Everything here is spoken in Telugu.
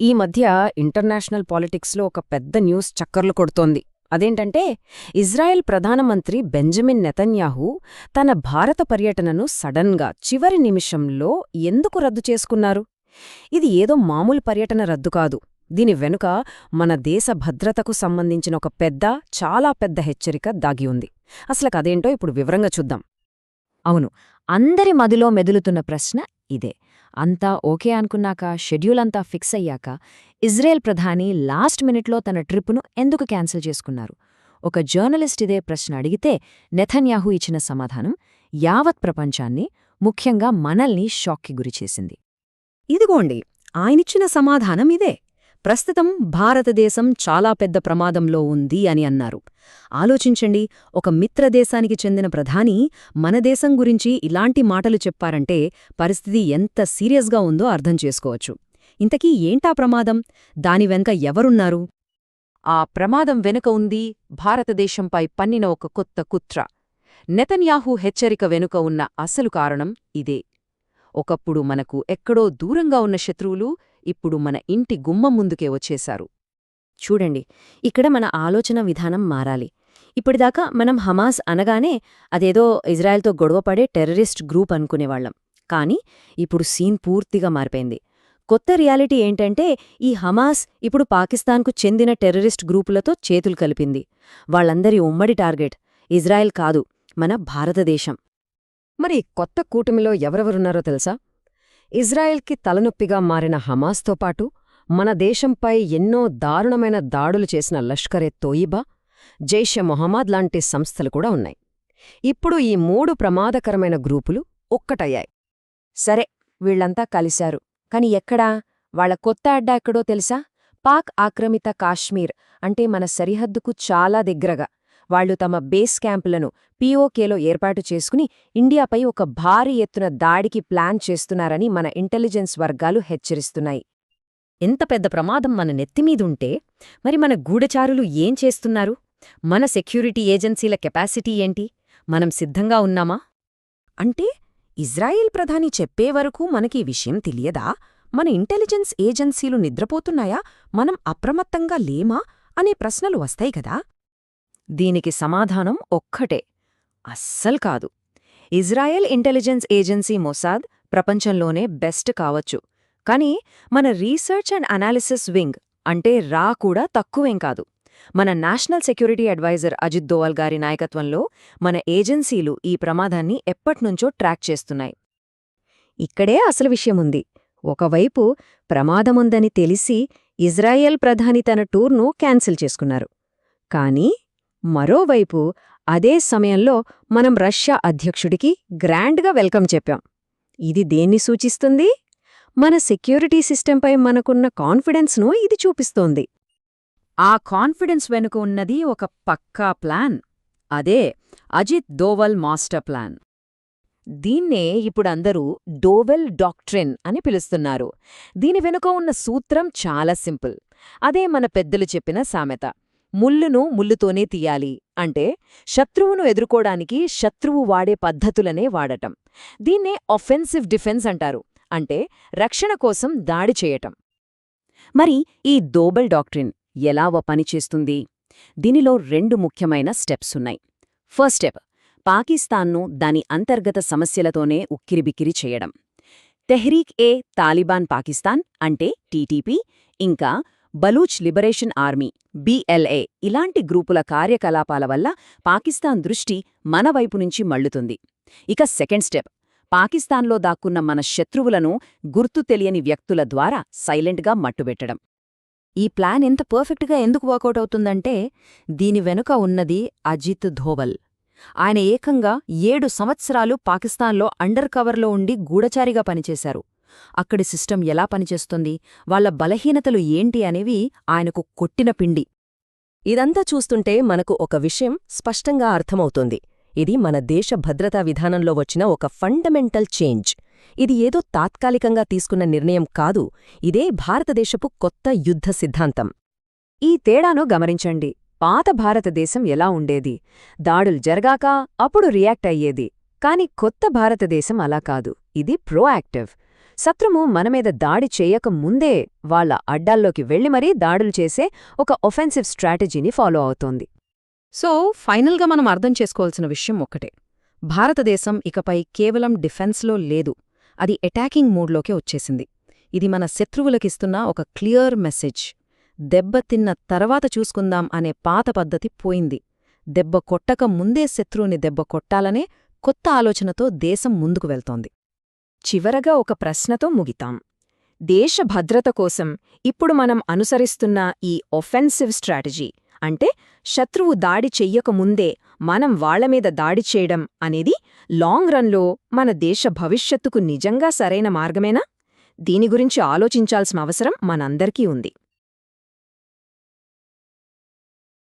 ఈ మధ్య ఇంటర్నేషనల్ పాలిటిక్స్లో ఒక పెద్ద న్యూస్ చక్కర్లు కొడుతోంది. అదేంటంటే ఇజ్రాయెల్ ప్రధానమంత్రి బెంజమిన్ నెతన్యాహు తన భారత పర్యటనను సడన్గా చివరి నిమిషంలో ఎందుకు రద్దు చేసుకున్నారు? ఇది ఏదో మామూలు పర్యటన రద్దు కాదు. దీని వెనుక మన దేశ భద్రతకు సంబంధించిన ఒక పెద్ద చాలా పెద్ద హెచ్చరిక దాగి ఉంది. అసలకదేంటో ఇప్పుడు వివరంగా చూద్దాం. అవును అందరి మదిలో మెదులుతున్న ప్రశ్న ఇదే. అంతా ఓకే అనుకున్నాక షెడ్యూల్ అంతా ఫిక్స్ అయ్యాక ఇజ్రాయెల్ ప్రధాని లాస్ట్ మినిట్లో తన ట్రిప్పును ఎందుకు క్యాన్సిల్ చేసుకున్నారు? ఒక జర్నలిస్ట్ ఇదే ప్రశ్న అడిగితే నెథన్యాహు ఇచ్చిన సమాధానం యావత్ ప్రపంచాన్ని ముఖ్యంగా మనల్ని షాక్కి గురిచేసింది. ఇదిగోండి ఆయనిచ్చిన సమాధానం ఇదే. ప్రస్తుతం భారతదేశం చాలా పెద్ద ప్రమాదంలో ఉంది అని అన్నారు. ఆలోచించండి ఒక మిత్రదేశానికి చెందిన ప్రధాని మన దేశం గురించి ఇలాంటి మాటలు చెప్పారంటే పరిస్థితి ఎంత సీరియస్గా ఉందో అర్థం చేసుకోవచ్చు. ఇంతకీ ఏంటా ప్రమాదం? దాని వెనక ఎవరున్నారు? ఆ ప్రమాదం వెనుక ఉంది భారతదేశంపై పన్నిన ఒక కొత్త కుట్ర. నెతన్యాహు హెచ్చరిక వెనుక ఉన్న అసలు కారణం ఇదే. ఒకప్పుడు మనకు ఎక్కడో దూరంగా ఉన్న శత్రువులు ఇప్పుడు మన ఇంటి గుమ్మం ముందుకే వచ్చేశారు. చూడండి ఇక్కడ మన ఆలోచన విధానం మారాలి. ఇప్పటిదాకా మనం హమాస్ అనగానే అదేదో ఇజ్రాయెల్తో గొడవపడే టెర్రరిస్ట్ గ్రూప్ అనుకునేవాళ్ళం కానీ ఇప్పుడు సీన్ పూర్తిగా మారిపోయింది. కొత్త రియాలిటీ ఏంటంటే ఈ హమాస్ ఇప్పుడు పాకిస్తాన్కు చెందిన టెర్రరిస్ట్ గ్రూపులతో చేతులు కలిపింది. వాళ్ళందరి ఉమ్మడి టార్గెట్ ఇజ్రాయెల్ కాదు మన భారతదేశం. మరి కొత్త కూటమిలో ఎవరెవరున్నారో తెలుసా? ఇజ్రాయెల్కి తలనొప్పిగా మారిన హమాస్తో పాటు మన దేశంపై ఎన్నో దారుణమైన దాడులు చేసిన లష్కరే తోయిబా జైషె మొహమ్మద్ లాంటి సంస్థలు కూడా ఉన్నాయి. ఇప్పుడు ఈ మూడు ప్రమాదకరమైన గ్రూపులు ఒక్కటయ్యాయి. సరే వీళ్ళంతా కలిశారు. కాని ఎక్కడా? వాళ్ళ కొత్త అడ్డా ఎక్కడో తెలుసా? పాక్ ఆక్రమిత కాశ్మీర్ అంటే మన సరిహద్దుకు చాలా దగ్గరగా. వాళ్ళు తమ బేస్ క్యాంపులను పీఓకేలో ఏర్పాటు చేసుకుని ఇండియాపై ఒక భారీ ఎత్తున దాడికి ప్లాన్ చేస్తున్నారని మన ఇంటెలిజెన్స్ వర్గాలు హెచ్చరిస్తున్నాయి. ఎంత పెద్ద ప్రమాదం మన నెత్తిమీదుంటే మరి మన గూఢచారులు ఏం చేస్తున్నారు? మన సెక్యూరిటీ ఏజెన్సీల కెపాసిటీ ఏంటి? మనం సిద్ధంగా ఉన్నామా? అంటే ఇజ్రాయెల్ ప్రధాని చెప్పే వరకు మనకీ విషయం తెలియదా? మన ఇంటెలిజెన్స్ ఏజెన్సీలు నిద్రపోతున్నాయా? మనం అప్రమత్తంగా లేమా? అనే ప్రశ్నలు వస్తాయి కదా. దీనికి సమాధానం ఒక్కటే. అస్సలు కాదు. ఇజ్రాయెల్ ఇంటెలిజెన్స్ ఏజెన్సీ మొసాద్ ప్రపంచంలోనే బెస్ట్ కావచ్చు. కానీ మన రీసెర్చ్ అండ్ అనాలిసిస్ వింగ్ అంటే రా కూడా తక్కువేం కాదు. మన national security adviser Ajit Doval గారి నాయకత్వంలో మన ఏజెన్సీలు ఈ ప్రమాదాన్ని ఎప్పట్నుంచో ట్రాక్ చేస్తున్నాయి. ఇక్కడే అసలు విషయముంది. ఒకవైపు ప్రమాదముందని తెలిసి ఇజ్రాయెల్ ప్రధాని తన టూర్ను క్యాన్సిల్ చేసుకున్నారు. కానీ మరోవైపు అదే సమయంలో మనం రష్యా అధ్యక్షుడికి గ్రాండ్గా వెల్కమ్ చెప్పాం. ఇది దేన్ని సూచిస్తుంది? మన సెక్యూరిటీ సిస్టంపై మనకున్న కాన్ఫిడెన్స్ను ఇది చూపిస్తోంది. ఆ కాన్ఫిడెన్స్ వెనుక ఉన్నది ఒక పక్కా ప్లాన్. అదే అజిత్ దోవల్ మాస్టర్ ప్లాన్. దీన్నే ఇప్పుడందరూ డోవెల్ డాక్ట్రిన్ అని పిలుస్తున్నారు. దీని వెనుక ఉన్న సూత్రం చాలా సింపుల్. అదే మన పెద్దలు చెప్పిన సామెత. ముల్లును ముల్లుతోనే తీయాలి. అంటే శత్రువును ఎదుర్కోడానికి శత్రువు వాడే పద్ధతులనే వాడటం. దీన్నే ఒఫెన్సివ్ డిఫెన్స్ అంటారు. అంటే రక్షణ కోసం దాడి చేయటం. మరి ఈ దోబల్ డాక్ట్రిన్ ఎలా ఓ పనిచేస్తుంది దీనిలో రెండు ముఖ్యమైన స్టెప్స్ ఉన్నాయి. ఫస్ట్ స్టెప్ పాకిస్తాన్ను దాని అంతర్గత సమస్యలతోనే ఉక్కిరిబిక్కిరి చేయడం. తెహ్రీక్ ఏ తాలిబాన్ పాకిస్తాన్ అంటే టీటీపీ ఇంకా బలూచ్ లిబరేషన్ ఆర్మీ బీఎల్ఏ ఇలాంటి గ్రూపుల కార్యకలాపాల వల్ల పాకిస్తాన్ దృష్టి మన వైపు నుంచి మళ్ళుతుంది ఇక సెకండ్ స్టెప్ పాకిస్తాన్లో దాక్కున్న మన శత్రువులను గుర్తు తెలియని వ్యక్తుల ద్వారా సైలెంట్గా మట్టుబెట్టడం. ఈ ప్లాన్ ఎంత పర్ఫెక్ట్గా ఎందుకు వర్కౌట్ అవుతుందంటే దీని వెనుక ఉన్నది అజిత్ ధోవల్. ఆయన ఏకంగా ఏడు సంవత్సరాలు పాకిస్తాన్లో అండర్ కవర్లో ఉండి గూఢచారిగా పనిచేశారు. అక్కడి సిస్టం ఎలా పనిచేస్తుంది వాళ్ళ బలహీనతలు ఏంటి అనేవి ఆయనకు కొట్టిన పిండి. ఇదంతా చూస్తుంటే మనకు ఒక విషయం స్పష్టంగా అర్థమవుతుంది. ఇది మన దేశ భద్రతా విధానంలో వచ్చిన ఒక ఫండమెంటల్ చేంజ్. ఇది ఏదో తాత్కాలికంగా తీసుకున్న నిర్ణయం కాదు ఇదే భారతదేశపు కొత్త యుద్ధ సిద్ధాంతం. ఈ తేడాను గమనించండి. పాత భారతదేశం ఎలా ఉండేది? దాడులు జరగాక అప్పుడు రియాక్ట్ అయ్యేది. కాని కొత్త భారతదేశం అలా కాదు. ఇది ప్రోయాక్టివ్. శత్రుము మనమీద దాడి చేయక ముందే వాళ్ళ అడ్డాల్లోకి వెళ్ళి మరీ దాడులు చేసే ఒక ఒఫెన్సివ్ స్ట్రాటజీని ఫాలో అవుతోంది. సో ఫైనల్గా మనం అర్థం చేసుకోవాల్సిన విషయం ఒక్కటే. భారతదేశం ఇకపై కేవలం డిఫెన్స్లో లేదు. అది అటాకింగ్ మూడ్లోకే వచ్చేసింది. ఇది మన శత్రువులకిస్తున్న ఒక క్లియర్ మెసేజ్. దెబ్బతిన్న తర్వాత చూసుకుందాం అనే పాత పద్ధతి పోయింది. దెబ్బ కొట్టక ముందే శత్రువుని దెబ్బ కొట్టాలనే కొత్త ఆలోచనతో దేశం ముందుకు వెళ్తోంది. చివరగా ఒక ప్రశ్నతో ముగితాం. దేశ భద్రత కోసం ఇప్పుడు మనం అనుసరిస్తున్న ఈ ఒఫెన్సివ్ స్ట్రాటజీ అంటే శత్రువు దాడి చెయ్యకముందే మనం వాళ్ళమీద దాడి చేయడం అనేది లాంగ్ రన్లో మన దేశ భవిష్యత్తుకు నిజంగా సరైన మార్గమేనా? దీని గురించి ఆలోచించాల్సిన అవసరం మనందరికీ ఉంది.